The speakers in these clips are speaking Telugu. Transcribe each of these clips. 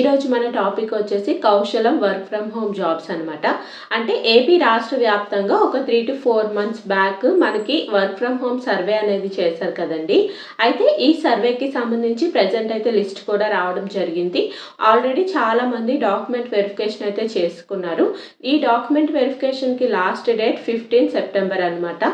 ఈరోజు మన టాపిక్ వచ్చేసి Kaushalam work from home jobs అనమాట అంటే ఏపీ రాష్ట్ర వ్యాప్తంగా ఒక three two four months back మనకి వర్క్ ఫ్రమ్ హోమ్ సర్వే అనేది చేశారు కదండి. అయితే ఈ సర్వేకి సంబంధించి ప్రజెంట్ అయితే లిస్ట్ కూడా రావడం జరిగింది. ఆల్రెడీ చాలా మంది డాక్యుమెంట్ వెరిఫికేషన్ అయితే చేసుకున్నారు. ఈ డాక్యుమెంట్ వెరిఫికేషన్కి లాస్ట్ డేట్ ఫిఫ్టీన్ సెప్టెంబర్ అనమాట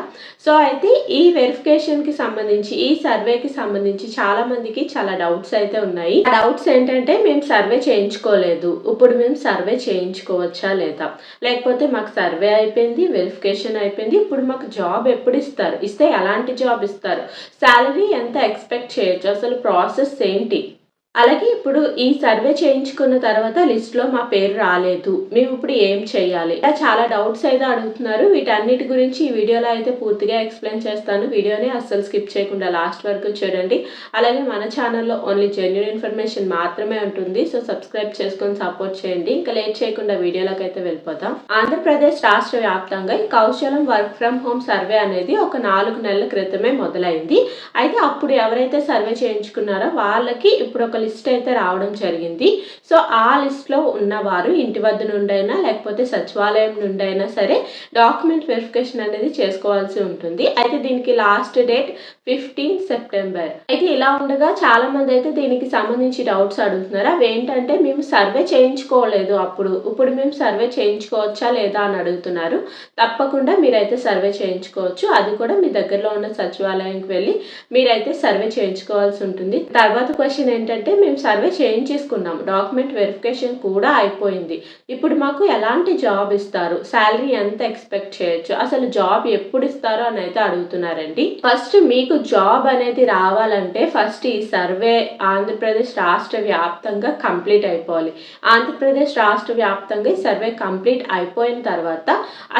సో అయితే ఈ వెరిఫికేషన్కి సంబంధించి ఈ సర్వేకి సంబంధించి చాలా మందికి చాలా డౌట్స్ అయితే ఉన్నాయి. ఆ డౌట్స్ ఏంటంటే మేము సర్వే చేయించుకోలేదు. ఇప్పుడు మేము సర్వే చేయించుకోవచ్చా లేదా? లేకపోతే మాకు సర్వే అయిపోయింది వెరిఫికేషన్ అయిపోయింది. ఇప్పుడు మాకు జాబ్ ఎప్పుడు ఇస్తారు? ఇస్తే ఎలాంటి జాబ్ ఇస్తారు? శాలరీ ఎంత ఎక్స్పెక్ట్ చేయొచ్చు? అసలు ప్రాసెస్ ఏంటి? అలాగే ఇప్పుడు ఈ సర్వే చేయించుకున్న తర్వాత లిస్ట్లో మా పేరు రాలేదు. మేము ఇప్పుడు ఏం చేయాలి? ఇలా చాలా డౌట్స్ అయితే అడుగుతున్నారు. వీటన్నిటి గురించి ఈ వీడియోలో అయితే పూర్తిగా ఎక్స్ప్లెయిన్ చేస్తాను. వీడియోని అస్సలు స్కిప్ చేయకుండా లాస్ట్ వరకు చూడండి. అలాగే మన ఛానల్లో ఓన్లీ జెన్యున్ ఇన్ఫర్మేషన్ మాత్రమే ఉంటుంది. సో సబ్స్క్రైబ్ చేసుకొని సపోర్ట్ చేయండి. ఇంకా లేట్ చేయకుండా వీడియోలోకి అయితే వెళ్ళిపోతాం. ఆంధ్రప్రదేశ్ రాష్ట్ర వ్యాప్తంగా ఈ Kaushalam work from home survey అనేది ఒక నాలుగు నెలల క్రితమే మొదలైంది. అయితే అప్పుడు ఎవరైతే సర్వే చేయించుకున్నారో వాళ్ళకి ఇప్పుడు ఒక లిస్ట్ అయితే రావడం జరిగింది. సో ఆ లిస్ట్లో ఉన్నవారు ఇంటి వద్ద నుండైనా లేకపోతే సచివాలయం నుండైనా సరే డాక్యుమెంట్ వెరిఫికేషన్ అనేది చేసుకోవాల్సి ఉంటుంది. అయితే దీనికి లాస్ట్ డేట్ ఫిఫ్టీన్ సెప్టెంబర్. అయితే ఇలా ఉండగా చాలా మంది అయితే దీనికి సంబంధించి డౌట్స్ అడుగుతున్నారు. అవి ఏంటంటే మేము సర్వే చేయించుకోలేదు అప్పుడు. ఇప్పుడు మేము సర్వే చేయించుకోవచ్చా లేదా అని అడుగుతున్నారు. తప్పకుండా మీరైతే సర్వే చేయించుకోవచ్చు. అది కూడా మీ దగ్గరలో ఉన్న సచివాలయంకి వెళ్ళి మీరైతే సర్వే చేయించుకోవాల్సి ఉంటుంది. తర్వాత క్వశ్చన్ ఏంటంటే మేము సర్వే చేయించేసుకున్నాం డాక్యుమెంట్ వెరిఫికేషన్ కూడా అయిపోయింది. ఇప్పుడు మాకు ఎలాంటి జాబ్ ఇస్తారు? శాలరీ ఎంత ఎక్స్పెక్ట్ చేయొచ్చు? అసలు జాబ్ ఎప్పుడు ఇస్తారో అని అయితే అడుగుతున్నారండి. ఫస్ట్ మీకు జాబ్ అనేది రావాలంటే ఫస్ట్ ఈ సర్వే ఆంధ్రప్రదేశ్ రాష్ట్ర వ్యాప్తంగా కంప్లీట్ అయిపోవాలి. ఆంధ్రప్రదేశ్ రాష్ట్ర వ్యాప్తంగా ఈ సర్వే కంప్లీట్ అయిపోయిన తర్వాత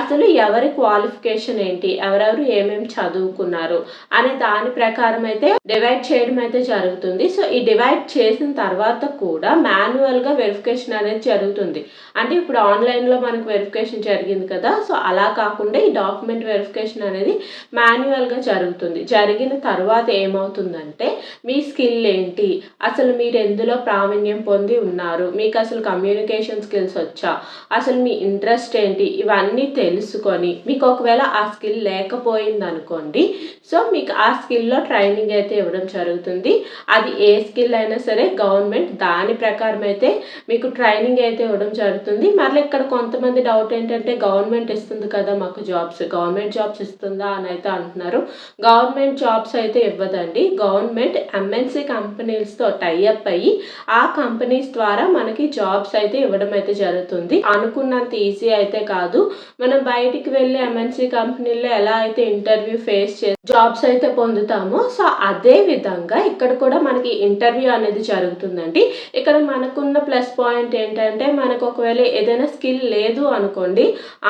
అసలు ఎవరి క్వాలిఫికేషన్ ఏంటి? ఎవరెవరు ఏమేమి చదువుకున్నారు? అనే దాని ప్రకారం అయితే డివైడ్ చేయడం అయితే జరుగుతుంది. సో ఈ డివైడ్ చేసిన తర్వాత కూడా మాన్యువల్గా వెరిఫికేషన్ అనేది జరుగుతుంది. అంటే ఇప్పుడు ఆన్లైన్లో మనకు వెరిఫికేషన్ జరిగింది కదా సో అలా కాకుండా ఈ డాక్యుమెంట్ వెరిఫికేషన్ అనేది మాన్యువల్గా జరుగుతుంది. జరిగిన తర్వాత ఏమవుతుందంటే మీ స్కిల్ ఏంటి? అసలు మీరు ఎందులో ప్రావీణ్యం పొంది ఉన్నారు? మీకు అసలు కమ్యూనికేషన్ స్కిల్స్ వచ్చా? అసలు మీ ఇంట్రెస్ట్ ఏంటి? ఇవన్నీ తెలుసుకొని మీకు ఒకవేళ ఆ స్కిల్ లేకపోయింది అనుకోండి సో మీకు ఆ స్కిల్లో ట్రైనింగ్ అయితే ఇవ్వడం జరుగుతుంది. అది ఏ స్కిల్ అయినా సరే గవర్నమెంట్ దాని ప్రకారం అయితే మీకు ట్రైనింగ్ అయితే ఇవ్వడం జరుగుతుంది. మళ్ళీ ఇక్కడ కొంతమంది డౌట్ ఏంటంటే గవర్నమెంట్ ఇస్తుంది కదా మాకు జాబ్స్ గవర్నమెంట్ జాబ్స్ ఇస్తుందా అని అయితే అంటున్నారు. గవర్నమెంట్ జాబ్స్ అయితే ఇవ్వదండి. గవర్నమెంట్ ఎంఎన్సి కంపెనీస్తో టైఅప్ అయ్యి ఆ కంపెనీస్ ద్వారా మనకి జాబ్స్ అయితే ఇవ్వడం అయితే జరుగుతుంది. అనుకున్నంత ఈజీ అయితే కాదు. మనం బయటికి వెళ్ళి ఎంఎన్సి కంపెనీలో ఎలా అయితే ఇంటర్వ్యూ ఫేస్ చేసి జాబ్స్ అయితే పొందుతామో సో అదే విధంగా ఇక్కడ కూడా మనకి ఇంటర్వ్యూ అనేది జరుగుతుందండి. ఇక్కడ మనకున్న ప్లస్ పాయింట్ ఏంటంటే మనకు ఒకవేళ ఏదైనా స్కిల్ లేదు అనుకోండి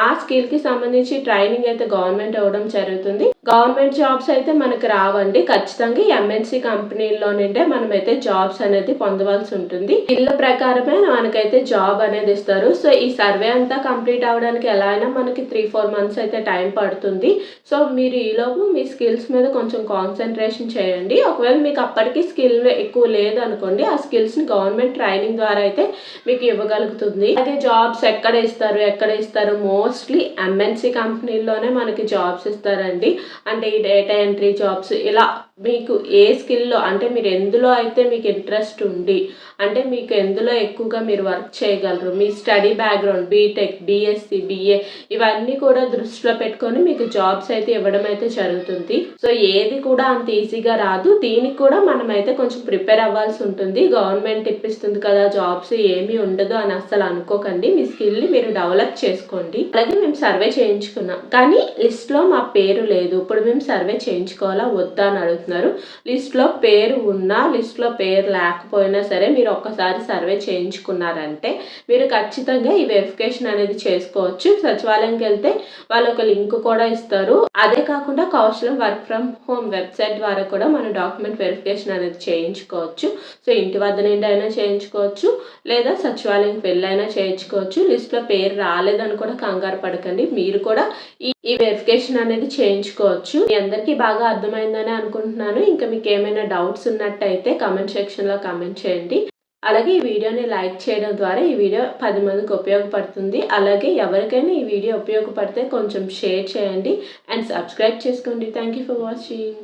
ఆ స్కిల్కి సంబంధించి ట్రైనింగ్ అయితే గవర్నమెంట్ ఇవ్వడం జరుగుతుంది. గవర్నమెంట్ జాబ్స్ అయితే మనకు రావండి. ఖచ్చితంగా ఎంఎన్సీ కంపెనీల్లో నుండే మనమైతే జాబ్స్ అనేది పొందవలసి ఉంటుంది. స్కిల్ ప్రకారమే మనకైతే జాబ్ అనేది ఇస్తారు. సో ఈ సర్వే అంతా కంప్లీట్ అవ్వడానికి ఎలా అయినా మనకి త్రీ ఫోర్ మంత్స్ అయితే టైం పడుతుంది. సో మీరు ఈలోపు మీ స్కిల్స్ మీద కొంచెం కాన్సన్ట్రేషన్ చేయండి. ఒకవేళ మీకు అప్పటికి స్కిల్ ఎక్కువ అనుకోండి ఆ స్కిల్స్ని గవర్నమెంట్ ట్రైనింగ్ ద్వారా అయితే మీకు ఇవ్వగలుగుతుంది. అదే జాబ్స్ ఎక్కడ ఇస్తారు ఎక్కడ ఇస్తారు? మోస్ట్లీ ఎంఎన్సీ కంపెనీల్లోనే మనకి జాబ్స్ ఇస్తారండి. అంటే ఈ డేటా ఎంట్రీ జాబ్స్ ఇలా మీకు ఏ స్కిల్లో అంటే మీరు ఎందులో అయితే మీకు ఇంట్రెస్ట్ ఉండి అంటే మీకు ఎందులో ఎక్కువగా మీరు వర్క్ చేయగలరు మీ study background BTech BSc BA ఇవన్నీ కూడా దృష్టిలో పెట్టుకొని మీకు జాబ్స్ అయితే ఇవ్వడం అయితే జరుగుతుంది. సో ఏది కూడా అంత ఈజీగా రాదు. దీనికి కూడా మనం అయితే కొంచెం ప్రిపేర్ అవ్వాల్సి ఉంటుంది. గవర్నమెంట్ ఇప్పిస్తుంది కదా జాబ్స్ ఏమీ ఉండదు అని అస్సలు అనుకోకండి. మీ స్కిల్ని మీరు డెవలప్ చేసుకోండి. అలాగే మేము సర్వే చేయించుకున్నాం. కానీ లిస్ట్లో మా పేరు లేదు. ఇప్పుడు మేము సర్వే చేయించుకోవాలా? వద్దా అని అడుగుతున్నాం లిస్ట్లో పేరు ఉన్నా లిస్ట్లో పేరు లేకపోయినా సరే మీరు ఒక్కసారి సర్వే చేయించుకున్నారంటే మీరు ఖచ్చితంగా ఈ వెరిఫికేషన్ అనేది చేసుకోవచ్చు. సచివాలయంకి వెళ్తే వాళ్ళు ఒక లింక్ కూడా ఇస్తారు. అదే కాకుండా Kaushalam work from home website ద్వారా కూడా మన డాక్యుమెంట్ వెరిఫికేషన్ అనేది చేయించుకోవచ్చు. సో ఇంటి వద్ద నుండి అయినా చేయించుకోవచ్చు. లేదా సచివాలయంకి వెళ్ళైనా చేయించుకోవచ్చు. లిస్ట్లో పేరు రాలేదని కూడా కంగారు పడకండి. మీరు కూడా ఈ ఈ వెరిఫికేషన్ అనేది చేయించుకోవచ్చు. మీ అందరికీ బాగా అర్థమైందని అనుకుంటున్నాను. ఇంకా మీకు ఏమైనా డౌట్స్ ఉన్నట్టయితే కమెంట్ సెక్షన్లో కమెంట్ చేయండి. అలాగే ఈ వీడియోని లైక్ చేయడం ద్వారా ఈ వీడియో పది మందికి ఉపయోగపడుతుంది. అలాగే ఎవరికైనా ఈ వీడియో ఉపయోగపడితే కొంచెం షేర్ చేయండి. అండ్ సబ్స్క్రైబ్ చేసుకోండి. Thank you for watching.